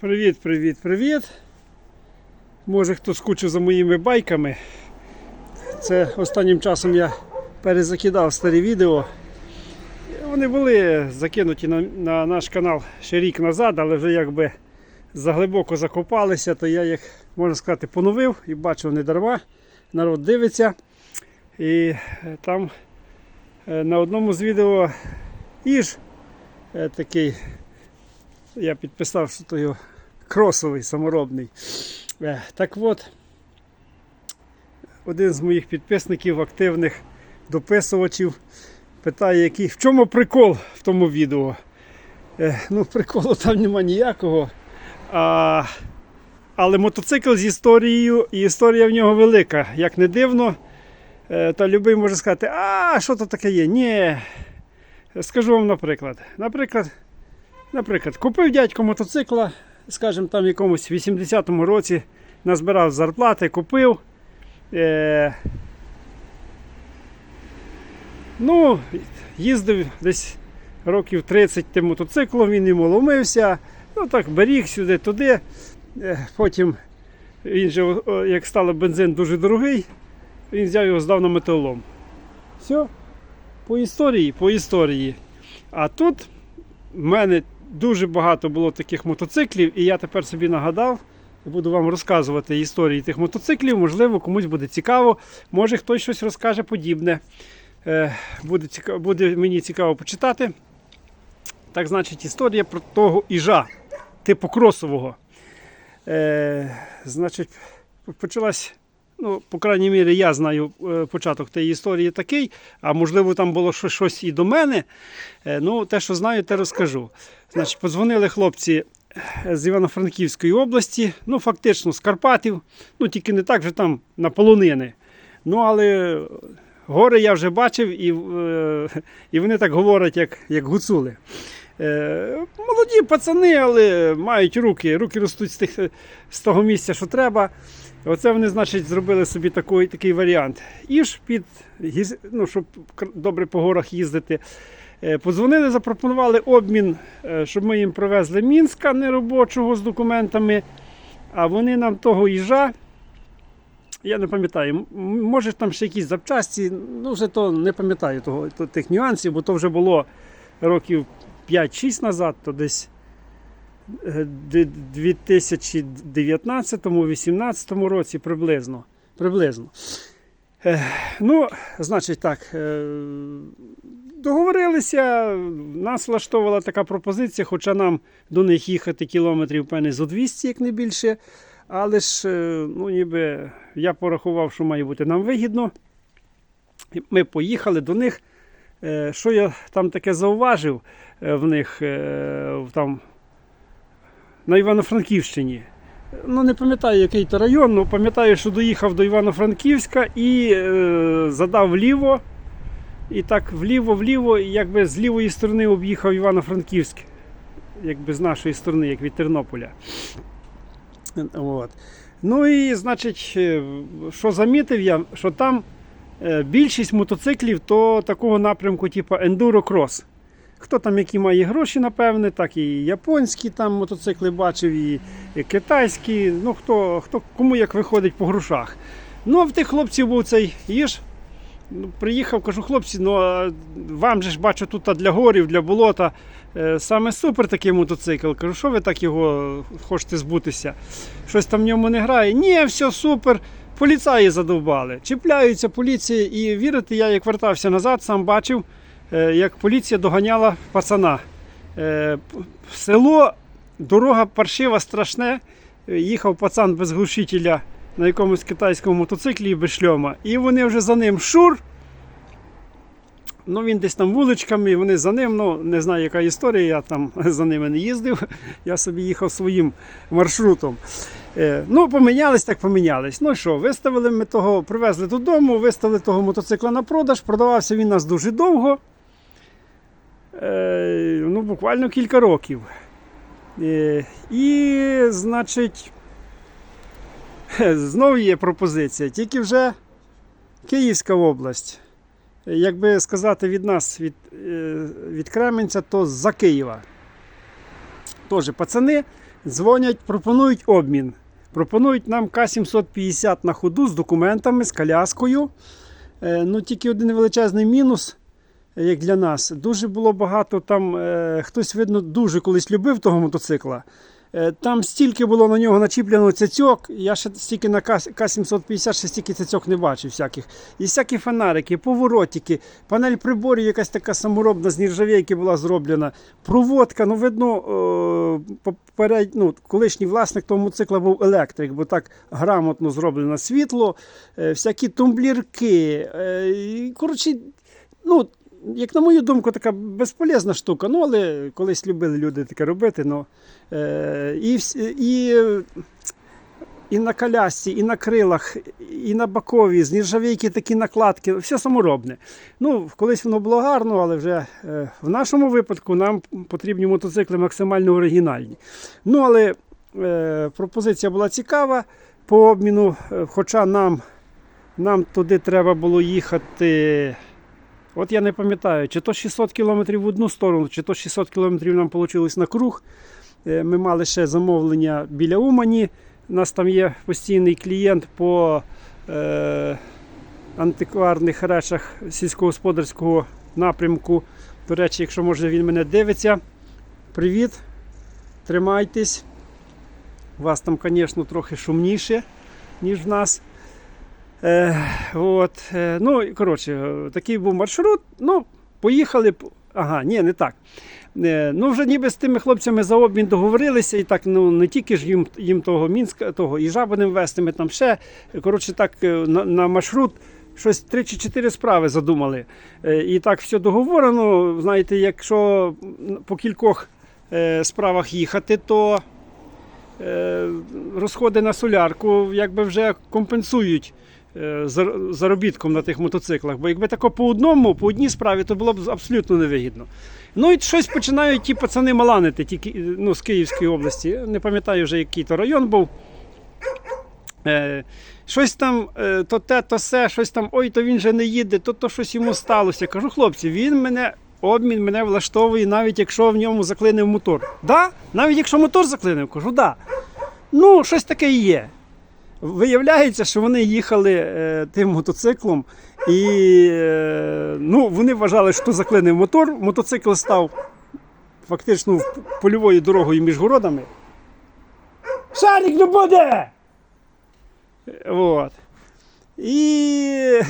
Привіт, привіт, привіт. Може хто скучив за моїми байками. Це останнім часом я перезакидав старі відео. Вони були закинуті на, на наш канал ще рік назад, але вже якби заглибоко закопалися, то я їх, можна сказати, поновив і бачив не дарма. Народ дивиться. І е, там е, на одному з відео Іж е, такий я підписав, що кросовий саморобний. Е, Так от, один з моїх підписників, активних дописувачів, питає, який, в чому прикол в тому відео. Е, Ну, приколу там нема ніякого. А, але мотоцикл з історією, і історія в нього велика. Як не дивно, е, та любий може сказати, а що то таке є? Ні. Скажу вам наприклад. Наприклад, Наприклад, купив дядько мотоцикла, скажімо, там в якомусь 80-му році, назбирав зарплати, купив. Е, ну, їздив десь років 30 тим мотоциклом, він йому ломився. Ну так, беріг сюди, туди. Е, потім він же, як стало бензин дуже дорогий, він взяв його здав на металолом. Все, по історії, по історії. А тут в мене дуже багато було таких мотоциклів, і я тепер собі нагадав. Буду вам розказувати історії тих мотоциклів. Можливо, комусь буде цікаво. Може хтось щось розкаже подібне. Е, буде, цікаво, буде мені цікаво почитати. Так, значить, історія про того іжа, типу кросового. Е, значить, почалась, ну, по крайній мірі, я знаю е, початок тієї історії такий, а можливо, там було щось, і до мене. Е, ну, те, що знаю, те розкажу. Значить, подзвонили хлопці е, з Івано-Франківської області, ну, фактично з Карпатів, ну тільки не так вже там на полонини. Ну, але гори я вже бачив, і, і вони так говорять, як, як гуцули. Молоді пацани, але мають руки, руки ростуть з, тих, з того місця, що треба. Оце вони, значить, зробили собі такий, такий варіант. І ж під, ну, щоб добре по горах їздити. Е, Подзвонили, запропонували обмін, е, щоб ми їм привезли Мінська неробочого з документами, а вони нам того їжа. Я не пам'ятаю, може там ще якісь запчасті, ну вже то не пам'ятаю того, тих нюансів, бо то вже було років 5-6 назад, то десь е, 2019-18 році приблизно. приблизно. Е, Ну, значить так, е, договорилися, нас влаштовувала така пропозиція, хоча нам до них їхати кілометрів певне зо 200, як не більше. Але ж, е, ну, ніби я порахував, що має бути нам вигідно. Ми поїхали до них. Е, Що я там таке зауважив е, в них е, там, на Івано-Франківщині? Ну, не пам'ятаю, який то район, але пам'ятаю, що доїхав до Івано-Франківська і е, задав вліво. І так вліво-вліво, і якби з лівої сторони об'їхав Івано-Франківськ, якби з нашої сторони, як від Тернополя. От. Ну і, значить, е, що замітив я, що там е, більшість мотоциклів то такого напрямку, типу ендуро-крос. Хто там які має гроші, напевне, так і японські там мотоцикли бачив, і, китайські. Ну, хто, хто кому як виходить по грошах. Ну, а в тих хлопців був цей їж. Ну, приїхав, кажу, хлопці, ну вам же ж бачу тут для горів, для болота. е, Саме супер такий мотоцикл. Кажу, що ви так його хочете збутися? Щось там в ньому не грає. Ні, все супер. Поліцаї задовбали. Чіпляються поліція, і вірите, я як вертався назад, сам бачив, як поліція доганяла пацана. Е, Село, дорога паршива, страшне. Е, Їхав пацан без глушителя на якомусь китайському мотоциклі без шльома. І вони вже за ним шур. Ну, він десь там вуличками, вони за ним, ну не знаю, яка історія, я там за ними не їздив, я собі їхав своїм маршрутом. Е, ну, помінялись, так помінялись. Ну що, виставили ми того, привезли додому, виставили того мотоцикла на продаж, продавався він нас дуже довго. Е, ну, буквально кілька років. Е, і, значить, знову є пропозиція, тільки вже Київська область. Якби сказати від нас, від, е, від Кременця, то за Києва. теж пацани дзвонять, пропонують обмін. Пропонують нам К-750 на ходу з документами, з коляскою. Ну, тільки один величезний мінус, як для нас. Дуже було багато там, е, хтось, видно, дуже колись любив того мотоцикла. Е, Там стільки було на нього начіплено цяцьок. Я ще стільки на К- К-750 ще стільки цяцьок не бачив всяких. І всякі фонарики, поворотики, панель приборів, якась така саморобна з нержавійки була зроблена. Проводка, ну видно, е, поперед, ну, колишній власник того мотоцикла був електрик, бо так грамотно зроблено світло, е, всякі тумблірки. Коротше, ну, як на мою думку, така безполезна штука. Ну, але колись любили люди таке робити. Ну, е, і, і, і на колясці, і на крилах, і на бокові, з нержавійки такі накладки, все саморобне. Ну, колись воно було гарно, але вже е, в нашому випадку нам потрібні мотоцикли максимально оригінальні. Ну, але е, пропозиція була цікава по обміну, е, хоча нам, нам туди треба було їхати. От я не пам'ятаю, чи то 600 кілометрів в одну сторону, чи то 600 кілометрів нам вийшло на круг. Е, Ми мали ще замовлення біля Умані. У нас там є постійний клієнт по е, антикварних речах сільськогосподарського напрямку. До речі, якщо може він мене дивиться, привіт, тримайтесь. У вас там, звісно, трохи шумніше, ніж в нас. Е, ну, коротше, такий був маршрут. Ну, поїхали. Ага, ні, не так. Е, ну, вже ніби з тими хлопцями за обмін договорилися, і так, ну, не тільки ж їм, їм того Мінська, того і жабаним вести, ми там ще. Коротше, так, е, на, на маршрут щось три чи чотири справи задумали. Е, і так все договорено. Знаєте, якщо по кількох справах їхати, то розходи на солярку якби вже компенсують заробітком на тих мотоциклах. Бо якби тако по одному, по одній справі, то було б абсолютно невигідно. Ну і щось починають ті пацани маланити ті, ну, з Київської області. Не пам'ятаю вже, який то район був. Е, щось там, е, то те, то се, щось там, ой, то він же не їде, то, то щось йому сталося. Кажу, хлопці, він мене, обмін мене влаштовує, навіть якщо в ньому заклинив мотор. Да? Навіть якщо мотор заклинив, кажу, да. Ну, щось таке і є. Виявляється, що вони їхали е, тим мотоциклом, і е, ну, вони вважали, що заклинив мотор. Мотоцикл став фактично польовою дорогою між городами. Шарик не буде! От. І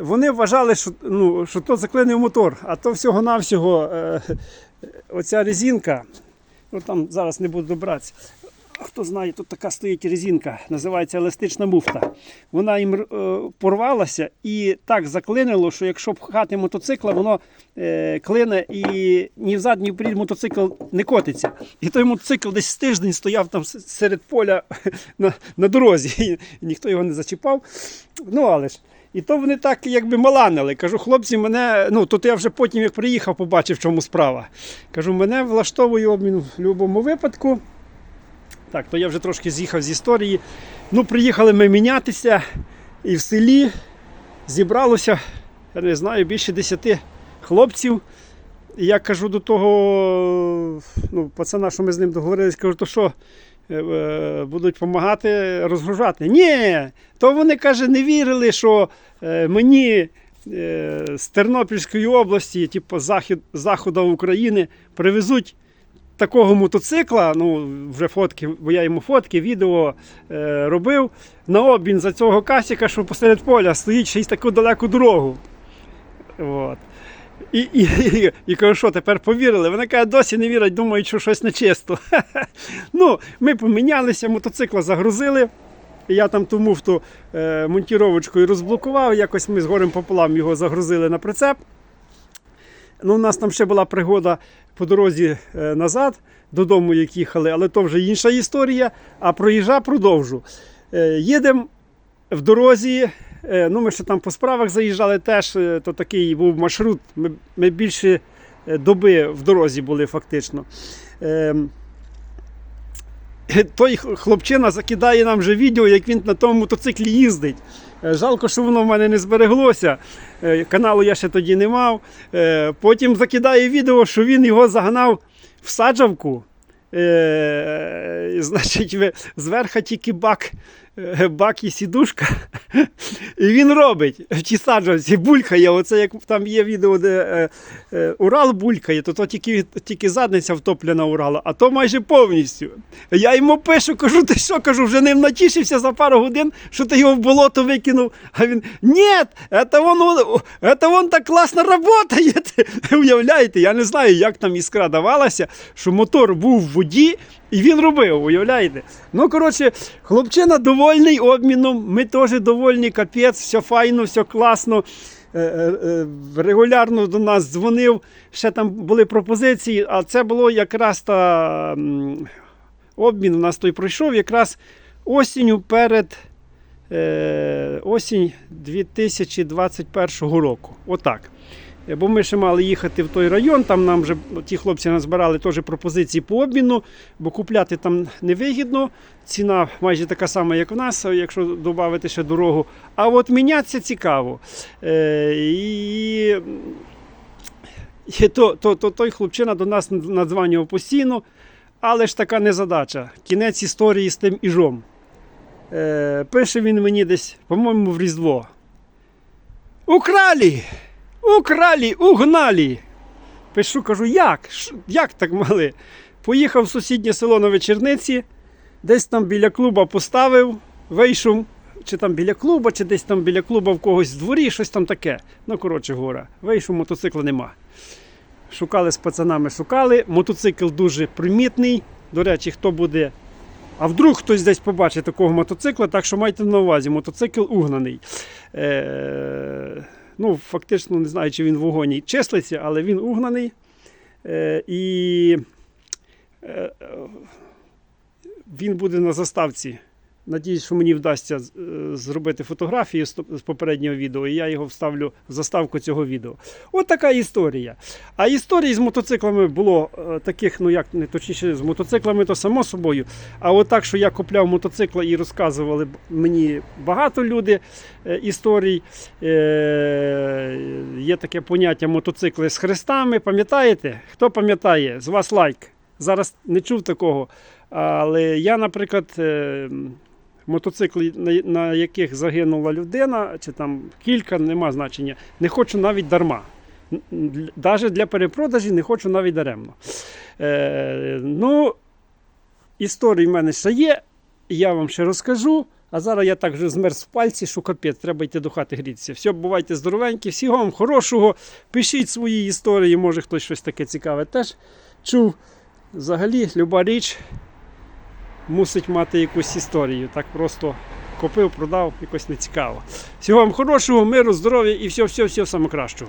вони вважали, що, ну, що то заклинив мотор, а то всього-навсього е, оця резинка. Ну, там зараз не буду добратися. Хто знає, тут така стоїть резинка, називається еластична муфта. Вона їм е, порвалася і так заклинило, що якщо пхати мотоцикла, воно е, клине і ні взад, ні вперед мотоцикл не котиться. І той мотоцикл десь з тиждень стояв там серед поля на, на дорозі. І ніхто його не зачіпав. Ну, але ж. І то вони так якби маланили. Кажу, хлопці, мене. Ну, тут я вже потім, як приїхав, побачив, в чому справа. Кажу, мене влаштовує обмін в будь-якому випадку. Так, то я вже трошки з'їхав з історії. Ну, приїхали ми мінятися, і в селі зібралося, я не знаю, більше 10 хлопців. І я кажу до того ну, пацана, що ми з ним договорились, кажу, то що, е, е, будуть допомагати розгружати. Ні, то вони каже, не вірили, що е, мені з Тернопільської області, типу захід, заходу України, привезуть такого мотоцикла, ну вже фотки, бо я йому фотки, відео е, робив на обмін за цього касіка, що посеред поля стоїть ще й таку далеку дорогу. От. І, і, і, і кажу, що тепер повірили. Вони каже, досі не вірять, думають, що щось нечисто. ну, ми помінялися, мотоцикла загрузили. Я там ту муфту е, монтіровочкою розблокував. Якось ми з горем пополам його загрузили на прицеп. Ну, у нас там ще була пригода по дорозі е, назад, додому, як їхали, але то вже інша історія. А проїжджа продовжу. Е, їдемо в дорозі. е, ну, ми ще там по справах заїжджали теж, то такий був маршрут. Ми, ми більше доби в дорозі були фактично. Той хлопчина закидає нам вже відео, як він на тому мотоциклі їздить. Е, Жалко, що воно в мене не збереглося. Е, Каналу я ще тоді не мав. Е, Потім закидає відео, що він його загнав в саджавку. Значить, зверху тільки бак, бак і сідушка. І він робить в тій саджанці, булькає. Оце як там є відео, де е, е, Урал булькає, то, то тільки, тільки задниця втоплена Урала, а то майже повністю. Я йому пишу, кажу, ти що кажу, вже ним натішився за пару годин, що ти його в болото викинув. А він ні, це вон, це вон так класно працює. Уявляєте, я не знаю, як там іскра давалася, що мотор був в воді. І він робив, уявляєте? Ну, коротше, хлопчина довольний обміном, ми теж довольні, капець, все файно, все класно. Е, е, е, Регулярно до нас дзвонив, ще там були пропозиції, а це було якраз та обмін у нас той пройшов якраз осінню перед осінь 2021 року. Отак. Е, Бо ми ще мали їхати в той район, там нам вже ті хлопці назбирали теж пропозиції по обміну, бо купляти там невигідно. Ціна майже така сама, як в нас, якщо додати ще дорогу. А от мінятися цікаво. Е, і то, то, то, той хлопчина до нас надзванював постійно, але ж така незадача. Кінець історії з тим іжом. Е, пише він мені десь, по-моєму, в Різдво. Украли! Украли, угнали. Пишу, кажу, як? Як так мали? Поїхав в сусіднє село на вечірниці, десь там біля клуба поставив, вийшов, чи там біля клуба, чи десь там біля клуба в когось в дворі, щось там таке. Ну, коротше говоря, вийшов, мотоцикла нема. Шукали з пацанами, шукали. Мотоцикл дуже примітний. До речі, хто буде. А вдруг хтось десь побачить такого мотоцикла, так що майте на увазі, мотоцикл угнаний. Е, ну, фактично не знаю, чи він в вогоні числиться, але він угнаний. Е, і е, е, він буде на заставці. Надіюсь, що мені вдасться е, зробити фотографію з попереднього відео, і я його вставлю в заставку цього відео. От така історія. А історій з мотоциклами було е, таких, ну як не точніше, з мотоциклами, то само собою. А от так, що я купляв мотоцикла і розказували мені багато люди е, історій. Є таке поняття мотоцикли з хрестами. Пам'ятаєте? Хто пам'ятає? З вас лайк. Зараз не чув такого. Але я, наприклад, мотоцикли, на, яких загинула людина, чи там кілька, нема значення, не хочу навіть дарма. Навіть для перепродажі не хочу навіть даремно. Е, ну, історії в мене ще є, я вам ще розкажу. А зараз я так вже змерз в пальці, що капець, треба йти до хати грітися. Все, бувайте здоровенькі, всього вам хорошого. Пишіть свої історії, може хтось щось таке цікаве теж чув. Взагалі, люба річ мусить мати якусь історію. Так просто купив, продав, якось не цікаво. Всього вам хорошого, миру, здоров'я і все, все, все саме кращого.